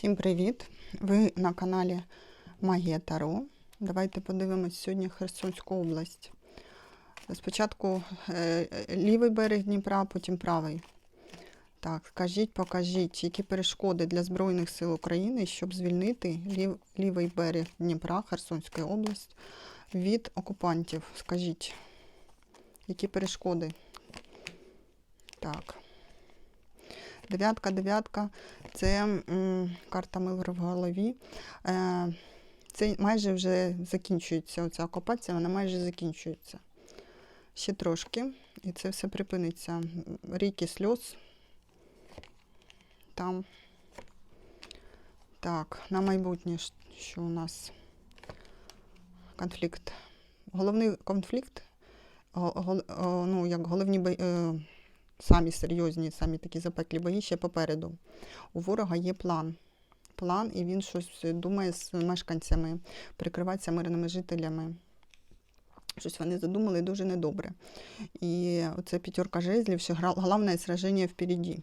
Всім привіт! Ви на каналі Магія Таро. Давайте подивимось сьогодні Херсонську область. Спочатку е, лівий берег Дніпра, потім правий. Так, скажіть, покажіть, які перешкоди для Збройних сил України, щоб звільнити лів, лівий берег Дніпра, Херсонська область від окупантів. Скажіть, які перешкоди? Так. Дев'ятка, дев'ятка це карта мир в голові. Е, це майже вже закінчується. Оця окупація, вона майже закінчується. Ще трошки, і це все припиниться. Ріки сльоз. Там. Так, на майбутнє, що у нас конфлікт. Головний конфлікт, ну, як головні бої, е, самі серйозні, самі такі запеклі бої ще попереду. У ворога є план. План, і він щось думає з мешканцями, прикриватися мирними жителями. Щось вони задумали дуже недобре. І оце п'ятерка жезлів, що головне сраження впереді.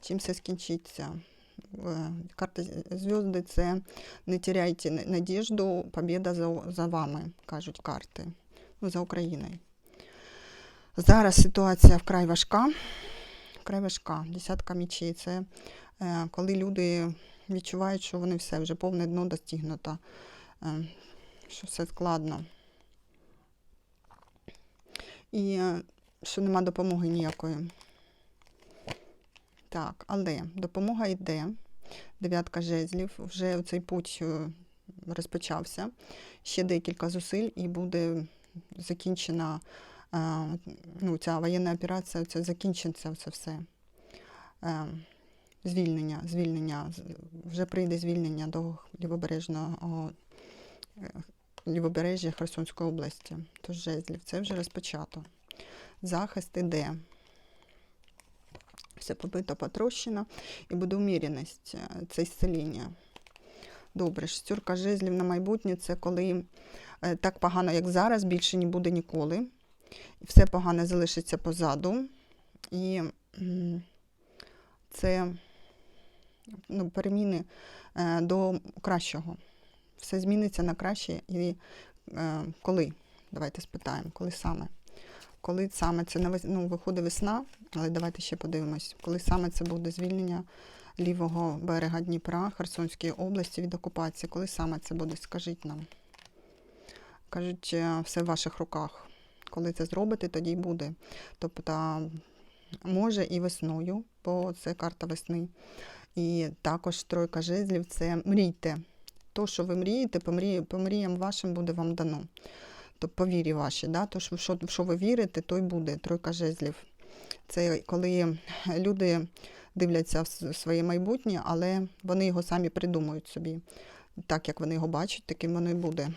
Чим все скінчиться? Е, Карта зв'язки це не теряйте надіжду, побіда за вами, кажуть карти. Ну, за Україною. Зараз ситуація вкрай важка. Вкрай важка. Десятка мічей. Це е, коли люди відчувають, що вони все, вже повне дно достигнуто, е, що все складно. І е, що нема допомоги ніякої. Так, але допомога йде. Дев'ятка жезлів. Вже цей путь розпочався. Ще декілька зусиль і буде закінчена ну, ця воєнна операція, це закінчиться це все. Е, Звільнення, звільнення, вже прийде звільнення до лівобережного е, лівобережжя Херсонської області. Тож жезлів, це вже розпочато. Захист іде. Все побито, потрощено, і буде уміреність, е, це ісцеління. Добре, шестерка жезлів на майбутнє це коли так погано, як зараз, більше не буде ніколи. І все погане залишиться позаду. І це ну, переміни е, до кращого. Все зміниться на краще. І е, коли? Давайте спитаємо, коли саме? Коли саме це ну, виходить весна, але давайте ще подивимось, коли саме це буде звільнення лівого берега Дніпра, Херсонської області від окупації, коли саме це буде, скажіть нам. Кажуть, е, все в ваших руках. Коли це зробите, тоді й буде. Тобто, може і весною, бо це карта весни. І також тройка жезлів це мрійте. То, що ви мрієте, по, мріям вашим буде вам дано. Тобто по вірі ваші, да? то, що, що, ви вірите, то й буде. Тройка жезлів. Це коли люди дивляться в своє майбутнє, але вони його самі придумують собі. Так як вони його бачать, таким воно і буде.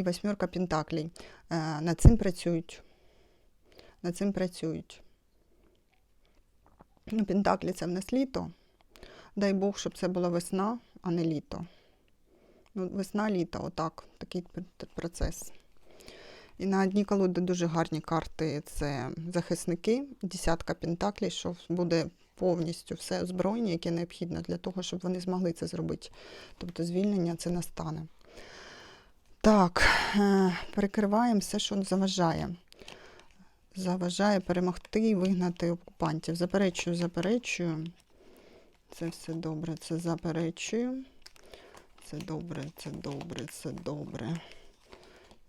І восьмерка пентаклей. Е, Над цим працюють. Над цим працюють. Ну, Пентаклі це в нас літо. Дай Бог, щоб це була весна, а не літо. Ну, весна, літо, отак, такий процес. І на одній колоді дуже гарні карти це захисники, десятка пентаклей, що буде повністю все озброєння, яке необхідно для того, щоб вони змогли це зробити. Тобто звільнення це настане. Так, е, перекриваємо все, що заважає. Заважає перемогти і вигнати окупантів. Заперечую, заперечую. Це все добре, це заперечую. Це добре, це добре, це добре.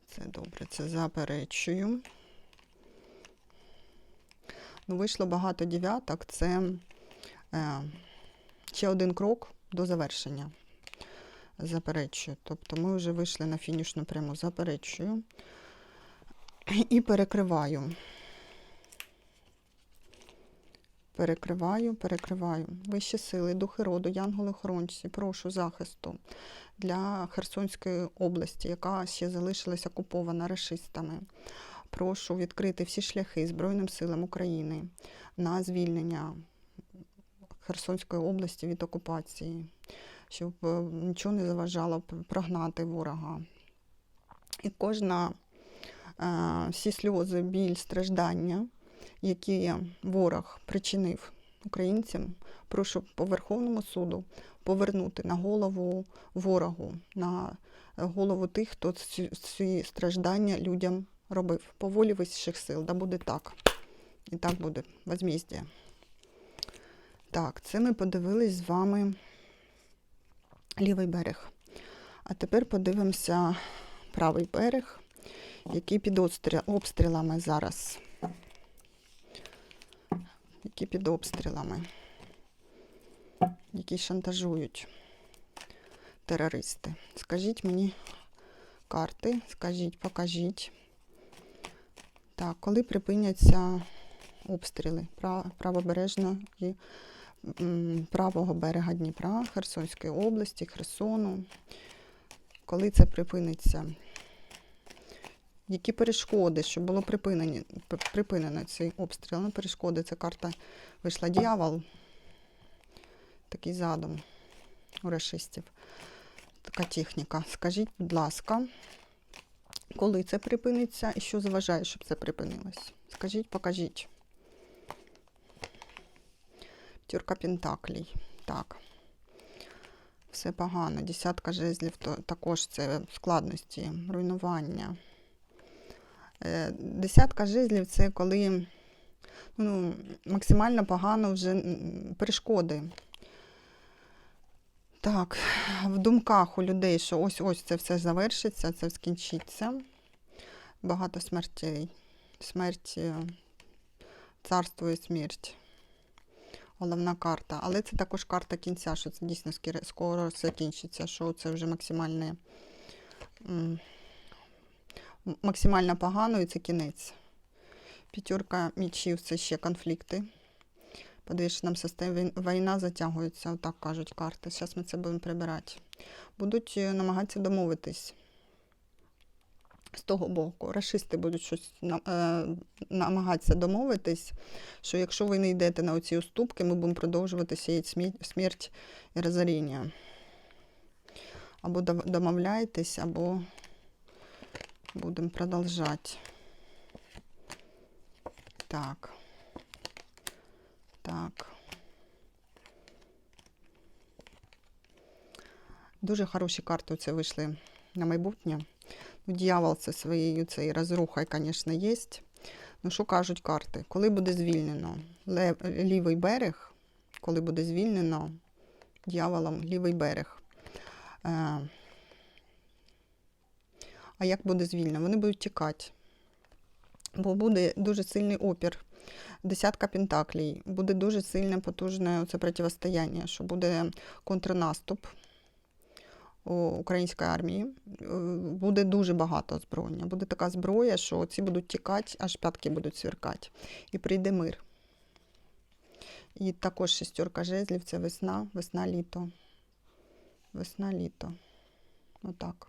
Це добре, це заперечую. Ну, вийшло багато дев'яток. Це е, ще один крок до завершення. Заперечую. Тобто ми вже вийшли на фінішну пряму. Заперечую. І перекриваю. Перекриваю, перекриваю. Вищі сили, духи роду, янголи-хоронці, прошу захисту для Херсонської області, яка ще залишилась окупована рашистами. Прошу відкрити всі шляхи Збройним силам України на звільнення Херсонської області від окупації, щоб е, нічого не заважало прогнати ворога. І кожна е, всі сльози, біль, страждання, які ворог причинив українцям, прошу по Верховному суду повернути на голову ворогу, на голову тих, хто ці, страждання людям робив. По волі вищих сил, да буде так. І так буде возміздя. Так, це ми подивились з вами лівий берег. А тепер подивимося правий берег, який під обстрілами зараз. Які під обстрілами, які шантажують терористи. Скажіть мені карти, скажіть, покажіть. Так, коли припиняться обстріли Пра- правобережно і м, правого берега Дніпра, Херсонської області, Херсону. Коли це припиниться? Які перешкоди, щоб було припинені, припинено цей обстріл? Ну, перешкоди, це карта вийшла дьявол. Такий задум у расистів. Така техніка. Скажіть, будь ласка, коли це припиниться і що заважає, щоб це припинилось? Скажіть, покажіть. Тюрка Пентаклей. Так. Все погано. Десятка жезлів то також це складності, руйнування. Е, Десятка жезлів це коли ну, максимально погано вже перешкоди. Так, в думках у людей, що ось-ось це все завершиться, це скінчиться. Багато смертей. Смерть, е, царство і смерть головна карта. Але це також карта кінця, що це дійсно скоро закінчиться, що це вже максимальне, максимально погано і це кінець. П'ятерка мічів це ще конфлікти. Подвішеному системі війна затягується, отак кажуть карти. Зараз ми це будемо прибирати. Будуть е, намагатися домовитись з того боку. Рашисти будуть щось е, намагатися домовитись, що якщо ви не йдете на оці уступки, ми будемо продовжувати сіяти смерть і розоріння. Або домовляєтесь, або будемо продовжати. Так. Так. Дуже хороші карти це вийшли на майбутнє. Дьявол це своєю цією розрухою, звісно, є. Ну, що кажуть карти? Коли буде звільнено лев, лівий берег, коли буде звільнено дьяволом лівий берег. Е, а як буде звільнено? Вони будуть тікати. Бо буде дуже сильний опір. Десятка пентаклей. Буде дуже сильне, потужне це протистояння, що буде контрнаступ української армії. Е, Буде дуже багато озброєння. Буде така зброя, що ці будуть тікати, аж п'ятки будуть сверкати. І прийде мир. І також шестерка жезлів це весна, весна-літо. Весна-літо. Отак.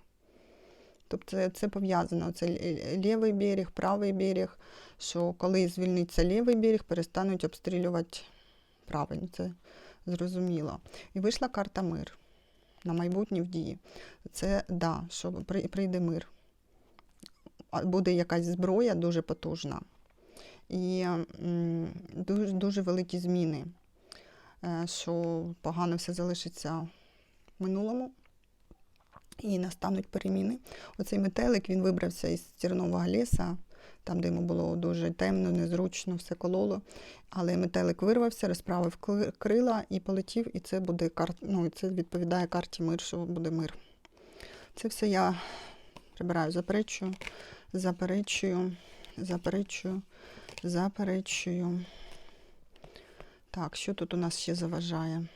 Тобто це, це пов'язано. Це лі- лівий берег, правий берег, що коли звільниться лівий берег, перестануть обстрілювати правий. Це зрозуміло. І вийшла карта мир на майбутнє в дії. Це да, що прийде мир. Буде якась зброя дуже потужна. І дуже, дуже великі зміни, е, що погано все залишиться в минулому. І настануть переміни. Оцей метелик він вибрався із тернового ліса, там, де йому було дуже темно, незручно, все кололо. Але метелик вирвався, розправив крила і полетів, і це буде кар... ну, і це відповідає карті мир, що буде мир. Це все я прибираю, заперечую, заперечую, заперечую, заперечую. Так, що тут у нас ще заважає?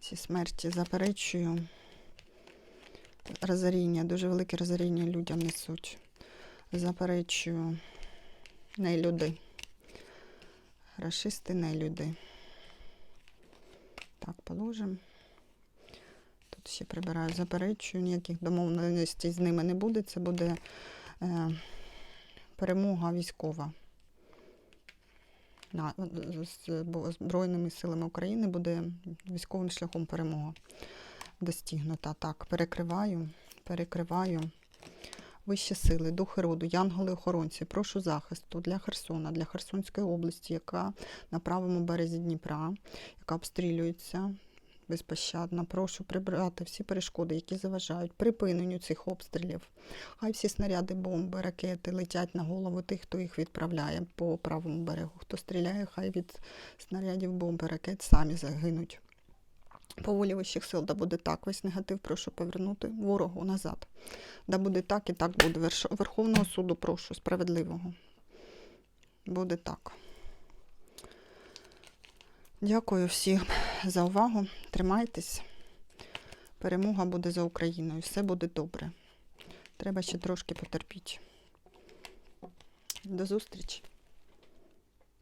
Ці смерті заперечую. Розоріння, дуже велике розоріння людям несуть. Заперечую. Нелюди. Рашисти нелюди. Так, положимо. Тут ще прибираю, заперечую, ніяких домовленостей з ними не буде. Це буде е, перемога військова. На, з бо- Збройними силами України буде військовим шляхом перемога достигнута. Так, перекриваю, перекриваю. Вищі сили, духи роду, янголи-охоронці, прошу захисту для Херсона, для Херсонської області, яка на правому березі Дніпра, яка обстрілюється безпощадно. Прошу прибрати всі перешкоди, які заважають припиненню цих обстрілів. Хай всі снаряди, бомби, ракети летять на голову тих, хто їх відправляє по правому берегу. Хто стріляє, хай від снарядів, бомби, ракет самі загинуть. По вищих сил, да буде так. Весь негатив прошу повернути ворогу назад. Да буде так і так буде. Верховного суду прошу, справедливого. Буде так. Дякую всім за увагу. Тримайтесь. Перемога буде за Україною. Все буде добре. Треба ще трошки потерпіти. До зустрічі.